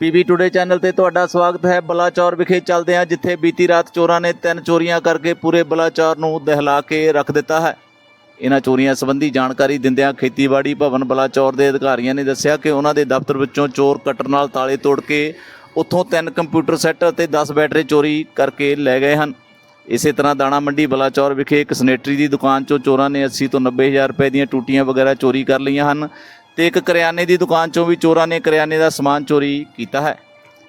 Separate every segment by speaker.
Speaker 1: PB today channel ਤੇ ਤੁਹਾਡਾ ਸਵਾਗਤ ਹੈ। ਬਲਾਚੌਰ ਵਿਖੇ ਚੱਲਦੇ ਹਾਂ, ਜਿੱਥੇ ਬੀਤੀ ਰਾਤ ਚੋਰਾਂ ਨੇ ਤਿੰਨ ਚੋਰੀਆਂ ਕਰਕੇ ਪੂਰੇ ਬਲਾਚੌਰ ਨੂੰ ਦਹਿਲਾ ਕੇ ਰੱਖ ਦਿੱਤਾ ਹੈ। ਇਹਨਾਂ ਚੋਰੀਆਂ ਸੰਬੰਧੀ ਜਾਣਕਾਰੀ ਦਿੰਦਿਆਂ ਖੇਤੀਬਾੜੀ ਭਵਨ ਬਲਾਚੌਰ ਦੇ ਅਧਿਕਾਰੀਆਂ ਨੇ ਦੱਸਿਆ ਕਿ ਉਹਨਾਂ ਦੇ ਦਫ਼ਤਰ ਵਿੱਚੋਂ ਚੋਰ ਕਟਰ ਨਾਲ ਤਾਲੇ ਤੋੜ ਕੇ ਉੱਥੋਂ ਤਿੰਨ ਕੰਪਿਊਟਰ ਸੈੱਟ ਅਤੇ 10 ਬੈਟਰੀ ਚੋਰੀ ਕਰਕੇ ਲੈ ਗਏ ਹਨ। ਇਸੇ ਤਰ੍ਹਾਂ ਦਾਣਾ ਮੰਡੀ ਬਲਾਚੌਰ ਵਿਖੇ ਇੱਕ ਸਨੇਟਰੀ ਦੀ ਦੁਕਾਨ ਚੋਂ ਚੋਰਾਂ ਨੇ 80 ਤੋਂ 90 ਹਜ਼ਾਰ ਰੁਪਏ ਦੀਆਂ ਟੂਟੀਆਂ ਵਗੈਰਾ ਚੋਰੀ ਕਰ ਲਈਆਂ ਹਨ। ਤੇ ਇੱਕ ਕਰਿਆਨੇ ਦੀ ਦੁਕਾਨ ਚੋਂ ਵੀ ਚੋਰਾਂ ਨੇ ਕਰਿਆਨੇ ਦਾ ਸਮਾਨ ਚੋਰੀ ਕੀਤਾ ਹੈ।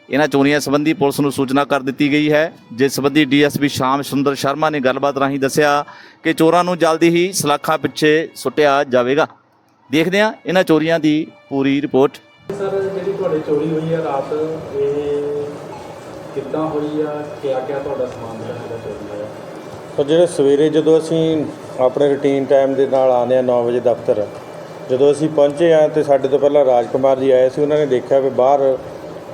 Speaker 1: ਇਹਨਾਂ ਚੋਰੀਆਂ ਸੰਬੰਧੀ ਪੁਲਿਸ ਨੂੰ ਸੂਚਨਾ ਕਰ ਦਿੱਤੀ ਗਈ ਹੈ। ਜਿਸ ਸੰਬੰਧੀ ਡੀਐਸਪੀ ਸ਼ਾਮ ਸੁੰਦਰ ਸ਼ਰਮਾ ਨੇ ਗੱਲਬਾਤ ਰਾਹੀਂ ਦੱਸਿਆ ਕਿ ਚੋਰਾਂ ਨੂੰ ਜਲਦੀ ਹੀ ਸਲਾਖਾਂ ਪਿੱਛੇ ਸੁੱਟਿਆ ਜਾਵੇਗਾ। ਦੇਖਦੇ ਹਾਂ ਇਹਨਾਂ ਚੋਰੀਆਂ ਦੀ ਪੂਰੀ ਰਿਪੋਰਟ।
Speaker 2: ਸਰ ਜਿਹੜੀ ਤੁਹਾਡੇ ਚੋਰੀ ਹੋਈ ਆ ਰਾਤ ਇਹ ਕਿੱਦਾਂ ਹੋਈ ਆ? ਕਿਆ ਕਿਆ ਤੁਹਾਡਾ ਸਮਾਨ ਜਿਹੜਾ ਚੋਰੀ ਹੋਇਆ?
Speaker 3: ਪਰ ਜਿਹੜੇ ਸਵੇਰੇ ਜਦੋਂ ਅਸੀਂ ਆਪਣੇ ਰੁਟੀਨ ਟਾਈਮ ਦੇ ਨਾਲ ਆਉਂਦੇ ਆ 9 ਵਜੇ ਦਫ਼ਤਰ ਜਦੋਂ ਅਸੀਂ ਪਹੁੰਚੇ ਆ ਤੇ ਸਾਡੇ ਤੋਂ ਪਹਿਲਾਂ ਰਾਜਕੁਮਾਰ ਜੀ ਆਏ ਸੀ, ਉਹਨਾਂ ਨੇ ਦੇਖਿਆ ਵੀ ਬਾਹਰ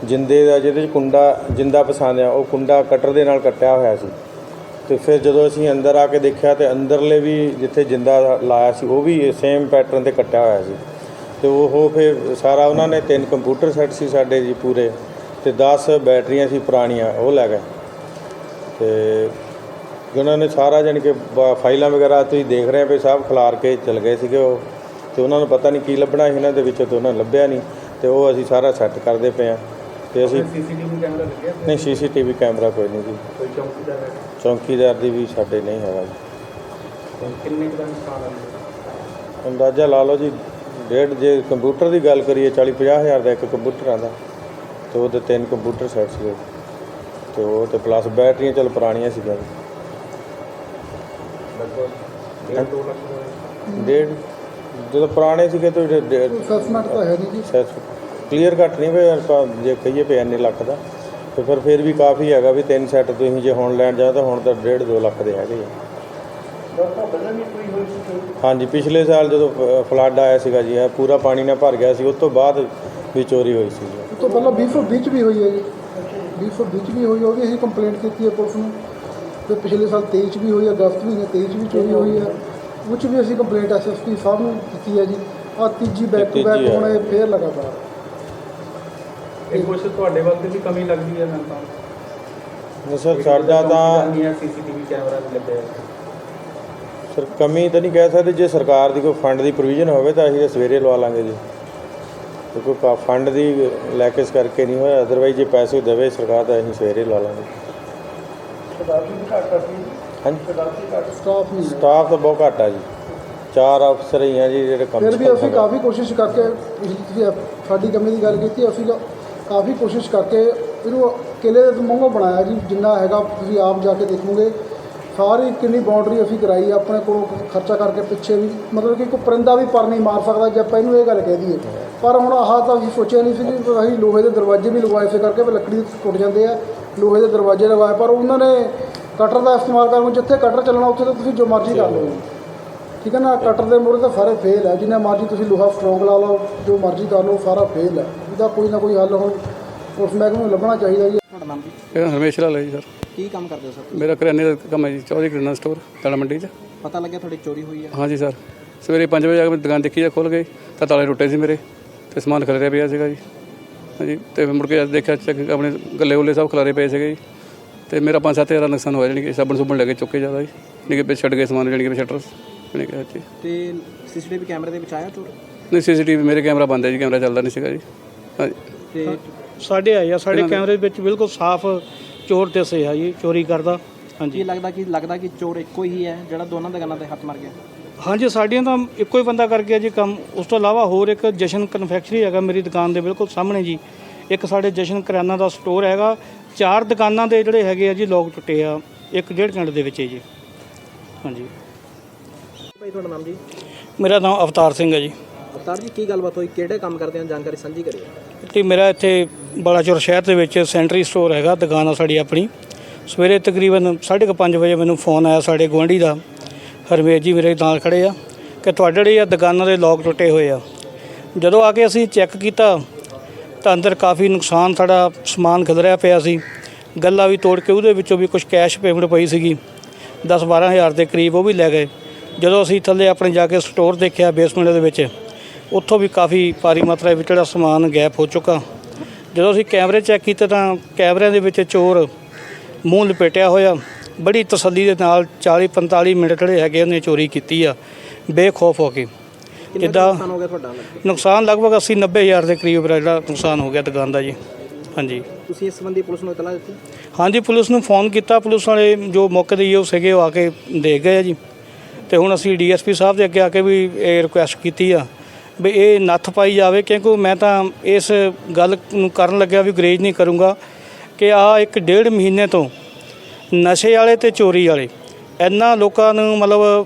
Speaker 3: ਜਿੰਦੇ ਦਾ ਜਿਹਦੇ ਚ ਕੁੰਡਾ ਜਿੰਦਾ ਪਸਾਂਦਿਆ ਉਹ ਕੁੰਡਾ ਕਟਰ ਦੇ ਨਾਲ ਕੱਟਿਆ ਹੋਇਆ ਸੀ। ਤੇ ਫਿਰ ਜਦੋਂ ਅਸੀਂ ਅੰਦਰ ਆ ਕੇ ਦੇਖਿਆ ਤੇ ਅੰਦਰਲੇ ਵੀ ਜਿੱਥੇ ਜਿੰਦਾ ਲਾਇਆ ਸੀ, ਉਹ ਵੀ ਸੇਮ ਪੈਟਰਨ ਤੇ ਕੱਟਿਆ ਹੋਇਆ ਸੀ। ਤੇ ਉਹ ਫਿਰ ਸਾਰਾ ਉਹਨਾਂ ਨੇ ਤਿੰਨ ਕੰਪਿਊਟਰ ਸੈੱਟ ਸੀ ਸਾਡੇ ਜੀ ਪੂਰੇ, ਤੇ 10 ਬੈਟਰੀਆਂ ਸੀ ਪੁਰਾਣੀਆਂ, ਉਹ ਲੈ ਗਏ। ਤੇ ਉਹਨਾਂ ਨੇ ਸਾਰਾ ਜਾਣੀ ਕਿ ਬ- ਫਾਈਲਾਂ ਵਗੈਰਾ ਤੁਸੀਂ ਦੇਖ ਰਹੇ ਹੋ ਵੀ ਸਭ ਖਿਲਾਰ ਕੇ ਚਲ ਗਏ ਸੀਗੇ ਉਹ। ਤੇ ਉਹਨਾਂ ਨੂੰ ਪਤਾ ਨਹੀਂ ਕੀ ਲੱਭਣਾ ਸੀ ਇਹਨਾਂ ਦੇ ਵਿੱਚੋਂ ਤੇ ਉਹਨਾਂ ਨੂੰ ਲੱਭਿਆ ਨਹੀਂ ਤੇ ਉਹ ਅਸੀਂ ਸਾਰਾ ਸੈੱਟ ਕਰਦੇ ਪਏ ਆ ਤੇ ਅਸੀਂ
Speaker 2: ਸੀਸੀਟੀਵੀ ਕੈਮਰਾ ਲੱਗਿਆ?
Speaker 3: ਨਹੀਂ ਸੀਸੀਟੀਵੀ ਕੈਮਰਾ ਕੋਈ ਨਹੀਂ ਜੀ।
Speaker 2: ਕੋਈ ਚੌਂਕੀਦਾਰ ਹੈ?
Speaker 3: ਚੌਂਕੀਦਾਰ ਦੀ ਵੀ ਸਾਡੇ ਨਹੀਂ ਹੈਗਾ ਜੀ।
Speaker 2: ਕਿੰਨੇ ਕੁ ਦਾ ਨੁਕਸਾਨ ਆ
Speaker 3: ਅੰਦਾਜ਼ਾ ਲਾ ਲਓ ਜੀ ਡੇਢ ਜੇ ਕੰਪਿਊਟਰ ਦੀ ਗੱਲ ਕਰੀਏ 40 50 ਹਜ਼ਾਰ ਦਾ ਇੱਕ ਕੰਪਿਊਟਰ ਆਂਦਾ ਤੇ ਉਹਦੇ ਤਿੰਨ ਕੰਪਿਊਟਰ ਸੈੱਟ ਸੀਗੇ। ਤੇ ਉਹ ਤੇ ਪਲੱਸ ਬੈਟਰੀਆਂ ਚਲ ਪੁਰਾਣੀਆਂ ਸੀਗੀਆਂ।
Speaker 2: ਲਗਭਗ 1.5 ਲੱਖ ਦਾ
Speaker 3: ਡੇਢ ਜਦੋਂ ਪੁਰਾਣੇ ਸੀਗੇ ਤਾਂ
Speaker 4: ਅਸੈਸਮੈਂਟ ਤਾਂ ਹੈ ਨਹੀਂ ਜੀ।
Speaker 3: ਕਲੀਅਰ ਕੱਟ ਨਹੀਂ ਹੋਇਆ ਆਪਾਂ ਜੇ ਕਹੀਏ ਵੀ ਇੰਨੇ ਲੱਖ ਦਾ ਤੇ ਫਿਰ ਫਿਰ ਵੀ ਕਾਫੀ ਹੈਗਾ ਵੀ ਤਿੰਨ ਸੈੱਟ ਤੁਸੀਂ ਜੇ ਹੁਣ ਲੈਣ ਜਾਓ ਤਾਂ ਹੁਣ ਤਾਂ ਡੇਢ 2 ਲੱਖ ਦੇ ਹੈਗੇ ਆ। ਹਾਂਜੀ ਪਿਛਲੇ ਸਾਲ ਜਦੋਂ ਫਲੱਡ ਆਇਆ ਸੀਗਾ ਜੀ ਇਹ ਪੂਰਾ ਪਾਣੀ ਨਾਲ ਭਰ ਗਿਆ ਸੀ ਉਸ ਤੋਂ ਬਾਅਦ ਵੀ ਚੋਰੀ ਹੋਈ ਸੀ ਜੀ।
Speaker 4: ਉਸ ਤੋਂ ਪਹਿਲਾਂ 2020 ਚ ਵੀ ਹੋਈ ਹੈ ਜੀ। 2020 ਚ ਵੀ ਹੋਈ ਉਹ ਵੀ ਅਸੀਂ ਕੰਪਲੇਂਟ ਕੀਤੀ ਹੈ ਪੁਲਿਸ ਨੂੰ। ਤੇ ਪਿਛਲੇ ਸਾਲ 23 ਚ ਵੀ ਹੋਈ ਹੈ ਅਗਸਤ ਮਹੀਨੇ 23 ਚ ਵੀ ਚੋਰੀ ਹੋਈ ਹੈ। ਉਹ 'ਚ ਵੀ ਅਸੀਂ ਕੰਪਲੇਂਟ ਐਸਐਸਪੀ ਸਾਹਿਬ ਨੂੰ ਕੀਤੀ ਹੈ ਜੀ। ਆ ਤੀਜੀ ਬੈਕ ਟੂ ਬੈਕ। ਹੁਣ ਇਹ ਫੇਰ ਲਗਾਤਾਰ।
Speaker 2: ਇਹ ਕੁਛ ਤੁਹਾਡੇ ਵੱਲ ਤੇ ਵੀ ਕਮੀ ਲੱਗਦੀ ਹੈ ਮੈਨੂੰ ਤਾਂ।
Speaker 3: ਨਹੀਂ ਸਰ ਸਾਡਾ ਤਾਂ
Speaker 2: ਸੀਸੀਟੀਵੀ ਕੈਮਰਾ ਵੀ ਲੱਗਿਆ ਹੈ
Speaker 3: ਸਰ ਕਮੀ ਤਾਂ ਨਹੀਂ ਕਹਿ ਸਕਦੇ ਜੇ ਸਰਕਾਰ ਦੀ ਕੋਈ ਫੰਡ ਦੀ ਪ੍ਰੋਵੀਜ਼ਨ ਹੋਵੇ ਤਾਂ ਅਸੀਂ ਤਾਂ ਸਵੇਰੇ ਲਵਾ ਲਾਂਗੇ ਜੀ। ਕਿਉਂਕਿ ਫੰਡ ਦੀ ਲੈ ਕੇ ਇਸ ਕਰਕੇ ਨਹੀਂ ਹੋਇਆ ਅਦਰਵਾਈਜ਼ ਜੇ ਪੈਸੇ ਦੇਵੇ ਸਰਕਾਰ ਤਾਂ ਅਸੀਂ ਸਵੇਰੇ ਲਵਾ ਲਾਂਗੇ। ਹਾਂਜੀ।
Speaker 4: ਸਟਾਫ ਨਹੀਂ ਹੈ।
Speaker 3: ਸਟਾਫ ਤਾਂ ਬਹੁਤ ਘੱਟ ਆ ਜੀ। ਚਾਰ ਅਫਸਰ ਹੀ ਆ ਜੀ ਜਿਹੜੇ ਕੰਮ
Speaker 4: ਫਿਰ ਵੀ ਅਸੀਂ ਕਾਫੀ ਕੋਸ਼ਿਸ਼ ਕਰਕੇ ਤੁਸੀਂ ਸਾਡੀ ਕਮੀ ਦੀ ਗੱਲ ਕੀਤੀ ਅਸੀਂ ਕਾਫੀ ਕੋਸ਼ਿਸ਼ ਕਰਕੇ ਇਹਨੂੰ ਕਿਲੇ ਦੇ ਮੰਗੋ ਬਣਾਇਆ ਜੀ ਜਿੰਨਾ ਹੈਗਾ ਤੁਸੀਂ ਆਪ ਜਾ ਕੇ ਦੇਖੋਗੇ। ਸਾਰੀ ਕਿੰਨੀ ਬਾਉਂਡਰੀ ਅਸੀਂ ਕਰਾਈ ਆ, ਆਪਣੇ ਕੋਲੋਂ ਖਰਚਾ ਕਰਕੇ ਪਿੱਛੇ ਵੀ ਮਤਲਬ ਕਿ ਕੋਈ ਪਰਿੰਦਾ ਵੀ ਪਰ ਨਹੀਂ ਮਾਰ ਸਕਦਾ ਜੇ ਆਪਾਂ ਇਹਨੂੰ ਇਹ ਗੱਲ ਕਹਿ ਦਈਏ। ਪਰ ਹੁਣ ਆਹ ਤਾਂ ਅਸੀਂ ਸੋਚਿਆ ਨਹੀਂ ਸੀ ਕਿ ਅਸੀਂ ਲੋਹੇ ਦੇ ਦਰਵਾਜ਼ੇ ਵੀ ਲਗਵਾਏ ਸੇ ਕਰਕੇ ਵੀ ਲੱਕੜੀ ਟੁੱਟ ਜਾਂਦੇ ਆ। ਲੋਹੇ ਦੇ ਦਰਵਾਜ਼ੇ ਲਗਵਾਏ ਪਰ ਉਹਨਾਂ ਨੇ ਕਟਰ ਦਾ ਇਸਤੇਮਾਲ ਕਰਨ ਜਿੱਥੇ ਕਟਰ ਚੱਲਣਾ ਉੱਥੇ ਤਾਂ ਤੁਸੀਂ ਜੋ ਮਰਜ਼ੀ ਕਰ ਲਓ। ਠੀਕ ਹੈ ਨਾ? ਕਟਰ ਦੇ ਮੂਹਰੇ ਤਾਂ ਸਾਰੇ ਫੇਲ ਹੈ। ਜਿੰਨਾ ਮਰਜ਼ੀ ਤੁਸੀਂ ਲੋਹਾ ਸਟਰੋਂਗ ਲਾ ਲਓ ਜੋ ਮਰਜ਼ੀ ਕਰ ਲਓ ਸਾਰਾ ਫੇਲ ਹੈ। ਇਹਦਾ ਕੋਈ ਨਾ ਕੋਈ ਹੱਲ ਹੁਣ ਉਸ ਮਹਿਕਮੇ ਨੂੰ ਲੱਭਣਾ ਚਾਹੀਦਾ ਜੀ।
Speaker 5: ਤੁਹਾਡਾ ਨਾਮ ਜੀ
Speaker 6: ਇਹ ਹਰਮੇਸ਼ ਲਾਲ ਹੈ ਜੀ ਸਰ।
Speaker 5: ਕੀ ਕੰਮ ਕਰਦੇ ਹੋ ਸਰ
Speaker 6: ਮੇਰਾ ਕਰਿਆਨੇ ਦਾ ਕੰਮ ਹੈ ਜੀ ਚੌਧਰੀ ਕਿਰਾਣਾ ਸਟੋਰ ਦਾਣਾ ਮੰਡੀ 'ਚ।
Speaker 5: ਪਤਾ ਲੱਗਿਆ ਤੁਹਾਡੀ ਚੋਰੀ ਹੋਈ ਹੈ?
Speaker 6: ਹਾਂਜੀ ਸਰ। ਸਵੇਰੇ 5 ਵਜੇ ਆ ਕੇ ਮੈਂ ਦੁਕਾਨ ਦੇਖੀ ਜਾ ਖੋਲ ਗਏ ਤਾਂ ਤਾਲੇ ਟੁੱਟੇ ਸੀ ਮੇਰੇ ਤੇ ਸਮਾਨ ਖਿਲਰਿਆ ਪਿਆ ਸੀਗਾ ਜੀ। ਹਾਂਜੀ ਤੇ ਮੁੜ ਕੇ ਦੇਖਿਆ ਚੱਕ ਆਪਣੇ ਗੱਲੇ ਉੱਲੇ ਸਭ ਖਿਲਾਰੇ ਪਏ ਸੀਗੇ ਜੀ। ਤੇ ਮੇਰਾ 5-7000 ਦਾ ਨੁਕਸਾਨ ਹੋਇਆ ਜਾਣੀ ਕਿ ਸਾਬਣ ਸੁਬਣ ਲੈ ਕੇ ਚੁੱਕੇ ਜ਼ਿਆਦਾ ਜੀ ਜਾਣੀ ਕਿ ਪਿੱਛੇ ਛੱਡ ਗਏ ਸਮਾਨ ਜਾਣੀ ਕਿ ਸ਼ਟਰ ਜਾਣੀ ਕਿ ਹਾਂਜੀ।
Speaker 5: ਤੇ ਸੀਸੀਟੀਵੀ ਕੈਮਰੇ ਦੇ ਵਿੱਚ ਆਇਆ ਚੋਰ
Speaker 6: ਨਹੀਂ ਸੀਸੀਟੀਵੀ ਮੇਰੇ ਕੈਮਰਾ ਬੰਦ ਹੈ ਜੀ ਕੈਮਰਾ ਚੱਲਦਾ ਨਹੀਂ ਸੀਗਾ ਜੀ। ਹਾਂਜੀ।
Speaker 5: ਤੇ
Speaker 7: ਸਾਡੇ ਆਏ ਆ ਸਾਡੇ ਕੈਮਰੇ ਵਿੱਚ ਬਿਲਕੁਲ ਸਾਫ਼ ਚੋਰ ਦਿਸੇ ਆ ਜੀ ਚੋਰੀ ਕਰਦਾ। ਹਾਂਜੀ।
Speaker 5: ਲੱਗਦਾ ਕਿ ਲੱਗਦਾ ਕਿ ਚੋਰ ਇੱਕੋ ਹੀ ਹੈ ਜਿਹੜਾ ਦੋਨਾਂ ਦੁਕਾਨਾਂ ਤੇ ਹੱਥ ਮਾਰ ਗਿਆ?
Speaker 7: ਹਾਂਜੀ ਸਾਡੀਆਂ ਤਾਂ ਇੱਕੋ ਹੀ ਬੰਦਾ ਕਰ ਗਿਆ ਜੀ ਕੰਮ। ਉਸ ਤੋਂ ਇਲਾਵਾ ਹੋਰ ਇੱਕ ਜਸ਼ਨ ਕਨਫੈਕਸ਼ਨਰੀ ਹੈਗਾ ਮੇਰੀ ਦੁਕਾਨ ਦੇ ਬਿਲਕੁਲ ਸਾਹਮਣੇ ਜੀ। ਇੱਕ ਸਾਡੇ ਜਸ਼ਨ ਕਰਿਆਨਾ ਦਾ ਸਟੋਰ ਹੈਗਾ। ਚਾਰ ਦੁਕਾਨਾਂ ਦੇ ਜਿਹੜੇ ਹੈਗੇ ਆ ਜੀ ਲੋਕ ਟੁੱਟੇ ਆ। ਇੱਕ ਡੇਢ ਘੰਟੇ ਦੇ ਵਿੱਚ ਜੀ। ਹਾਂਜੀ।
Speaker 5: ਭਾਈ ਤੁਹਾਡਾ ਨਾਮ ਜੀ?
Speaker 7: ਮੇਰਾ ਨਾਮ ਅਵਤਾਰ ਸਿੰਘ ਹੈ ਜੀ।
Speaker 5: ਅਵਤਾਰ ਜੀ ਕੀ ਗੱਲਬਾਤ ਹੋਈ? ਕਿਹੜੇ ਕੰਮ ਕਰਦੇ ਹੋ? ਜਾਣਕਾਰੀ ਸਾਂਝੀ ਕਰਿਓ।
Speaker 7: ਤੇ ਮੇਰਾ ਇੱਥੇ ਬਲਾਚੌਰ ਸ਼ਹਿਰ ਦੇ ਵਿੱਚ ਸੈਂਟਰੀ ਸਟੋਰ ਹੈਗਾ ਦੁਕਾਨ ਆ ਸਾਡੀ ਆਪਣੀ। ਸਵੇਰੇ ਤਕਰੀਬਨ 5:30 ਵਜੇ ਮੈਨੂੰ ਫੋਨ ਆਇਆ ਸਾਡੇ ਗੁਆਂਢੀ ਦਾ। ਹਰਮੇਸ਼ ਜੀ ਮੇਰੇ ਨਾਲ ਖੜੇ ਆ ਕਿ ਤੁਹਾਡੇ ਜਿਹੜੇ ਆ ਦੁਕਾਨਾਂ ਦੇ ਲੋਕ ਟੁੱਟੇ ਹੋਏ ਆ। ਜਦੋਂ ਆ ਕੇ ਅਸੀਂ ਚੈੱਕ ਕੀਤਾ ਤਾਂ ਅੰਦਰ ਕਾਫੀ ਨੁਕਸਾਨ ਸਾਡਾ ਸਮਾਨ ਖਿਲਰਿਆ ਪਿਆ ਸੀ। ਗੱਲਾ ਵੀ ਤੋੜ ਕੇ ਉਹਦੇ ਵਿੱਚੋਂ ਵੀ ਕੁਝ ਕੈਸ਼ ਪੇਮੈਂਟ ਪਈ ਸੀਗੀ। 10-12 ਹਜ਼ਾਰ ਦੇ ਕਰੀਬ ਉਹ ਵੀ ਲੈ ਗਏ। ਜਦੋਂ ਅਸੀਂ ਥੱਲੇ ਆਪਣੇ ਜਾ ਕੇ ਸਟੋਰ ਦੇਖਿਆ ਬੇਸਮੈਂਟ ਦੇ ਵਿੱਚ, ਉੱਥੋਂ ਵੀ ਕਾਫੀ ਭਾਰੀ ਮਾਤਰਾ ਵਿੱਚ ਜਿਹੜਾ ਸਮਾਨ ਗੈਪ ਹੋ ਚੁੱਕਾ। ਜਦੋਂ ਅਸੀਂ ਕੈਮਰੇ ਚੈੱਕ ਕੀਤੇ ਤਾਂ ਕੈਮਰਿਆਂ ਦੇ ਵਿੱਚ ਚੋਰ ਮੂੰਹ ਲਪੇਟਿਆ ਹੋਇਆ। ਬੜੀ ਤਸੱਲੀ ਦੇ ਨਾਲ 40 45 ਮਿੰਟ ਜਿਹੜੇ ਹੈਗੇ ਉਹਨੇ ਚੋਰੀ ਕੀਤੀ ਆ। ਬੇਖੌਫ ਹੋ ਕੇ। ਜਿੱਦਾਂ
Speaker 5: ਨੁਕਸਾਨ ਹੋ ਗਿਆ ਤੁਹਾਡਾ
Speaker 7: ਨੁਕਸਾਨ ਲਗਭਗ 80 90 ਹਜ਼ਾਰ ਦੇ ਕਰੀਬ ਜਿਹੜਾ ਨੁਕਸਾਨ ਹੋ ਗਿਆ ਦੁਕਾਨ ਦਾ ਜੀ। ਹਾਂਜੀ।
Speaker 5: ਤੁਸੀਂ ਇਸ ਸੰਬੰਧੀ ਪੁਲਿਸ ਨੂੰ ਇਤਲਾਹ ਦਿੱਤੀ?
Speaker 7: ਹਾਂਜੀ ਪੁਲਿਸ ਨੂੰ ਫੋਨ ਕੀਤਾ। ਪੁਲਿਸ ਵਾਲੇ ਜੋ ਮੌਕੇ ਤੇ ਹੀ ਉਹ ਸੀਗੇ ਉਹ ਆ ਕੇ ਦੇਖ ਗਏ ਆ ਜੀ। ਤੇ ਹੁਣ ਅਸੀਂ ਡੀਐਸਪੀ ਸਾਹਿਬ ਦੇ ਅੱਗੇ ਆ ਕੇ ਵੀ ਇਹ ਰਿਕੁਐਸਟ ਕੀਤੀ ਆ ਵੀ ਇਹ ਨੱਥ ਪਾਈ ਜਾਵੇ ਕਿਉਂਕਿ ਮੈਂ ਤਾਂ ਇਸ ਗੱਲ ਨੂੰ ਕਰਨ ਲੱਗਿਆ ਵੀ ਗਰੇਜ ਨਹੀਂ ਕਰੂੰਗਾ ਕਿ ਆ ਇੱਕ ਡੇਢ ਮਹੀਨੇ ਤੋਂ ਨਸ਼ੇ ਵਾਲੇ ਤੇ ਚੋਰੀ ਵਾਲੇ ਇੰਨਾ ਲੋਕਾਂ ਨੂੰ ਮਤਲਬ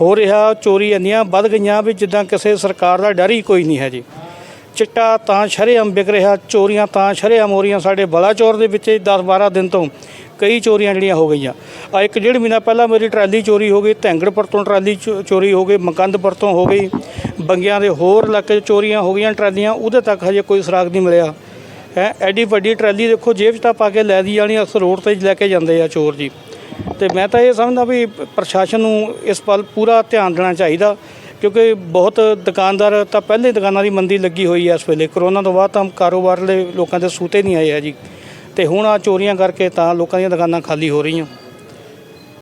Speaker 7: ਹੋ ਰਿਹਾ, ਚੋਰੀ ਇੰਨੀਆਂ ਵੱਧ ਗਈਆਂ ਵੀ ਜਿੱਦਾਂ ਕਿਸੇ ਸਰਕਾਰ ਦਾ ਡਰ ਹੀ ਕੋਈ ਨਹੀਂ ਹੈ ਜੀ। ਚਿੱਟਾ ਤਾਂ ਸ਼ਰੇਆਮ ਵਿਕ ਰਿਹਾ, ਚੋਰੀਆਂ ਤਾਂ ਸ਼ਰੇਆਮ ਹੋ ਰਹੀਆਂ। ਸਾਡੇ ਬਲਾਚੌਰ ਦੇ ਵਿੱਚ 10 12 ਦਿਨ ਤੋਂ ਕਈ ਚੋਰੀਆਂ ਜਿਹੜੀਆਂ ਹੋ ਗਈਆਂ। ਆ ਇੱਕ ਡੇਢ ਮਹੀਨਾ ਪਹਿਲਾਂ ਮੇਰੀ ਟਰਾਲੀ ਚੋਰੀ ਹੋ ਗਈ, ਧੈਂਗੜਪੁਰ ਤੋਂ ਟਰਾਲੀ ਚੋ- ਚੋਰੀ ਹੋ ਗਈ, ਮਕੰਦਪੁਰ ਤੋਂ ਹੋ ਗਈ। ਬੰਗਿਆਂ ਦੇ ਹੋਰ ਇਲਾਕੇ 'ਚ ਚੋਰੀਆਂ ਹੋ ਗਈਆਂ ਟਰਾਲੀਆਂ, ਉਹਦੇ ਤੱਕ ਹਜੇ ਕੋਈ ਸੁਰਾਗ ਨਹੀਂ ਮਿਲਿਆ। ਹੈ, ਐਡੀ ਵੱਡੀ ਟਰਾਲੀ ਦੇਖੋ, ਜੇਬ 'ਚ ਤਾਂ ਪਾ ਕੇ ਲੈ ਦੀ ਜਾਣੀ ਅਕਸਰ ਰੋਡ ਤੇ ਲੈ ਕੇ ਜਾਂਦੇ ਆ ਚੋਰ ਜੀ। ਤੇ ਮੈਂ ਤਾਂ ਇਹ ਸਮਝਦਾ ਵੀ ਪ੍ਰਸ਼ਾਸਨ ਨੂੰ ਇਸ ਵੱਲ ਪੂਰਾ ਧਿਆਨ ਦੇਣਾ ਚਾਹੀਦਾ, ਕਿਉਂਕਿ ਬਹੁਤ ਦੁਕਾਨਦਾਰ ਤਾਂ ਪਹਿਲੇ ਦੁਕਾਨਾਂ ਦੀ ਮੰਦੀ ਲੱਗੀ ਹੋਈ ਹੈ ਇਸ ਵੇਲੇ। ਕਰੋਨਾ ਤੋਂ ਬਾਅਦ ਤਾਂ ਕਾਰੋਬਾਰ ਦੇ ਲੋਕਾਂ ਦੇ ਸੂਤੇ ਨਹੀਂ ਆਏ ਆ ਜੀ। ਤੇ ਹੁਣ ਆ ਚੋਰੀਆਂ ਕਰਕੇ ਤਾਂ ਲੋਕਾਂ ਦੀਆਂ ਦੁਕਾਨਾਂ ਖਾਲੀ ਹੋ ਰਹੀਆਂ।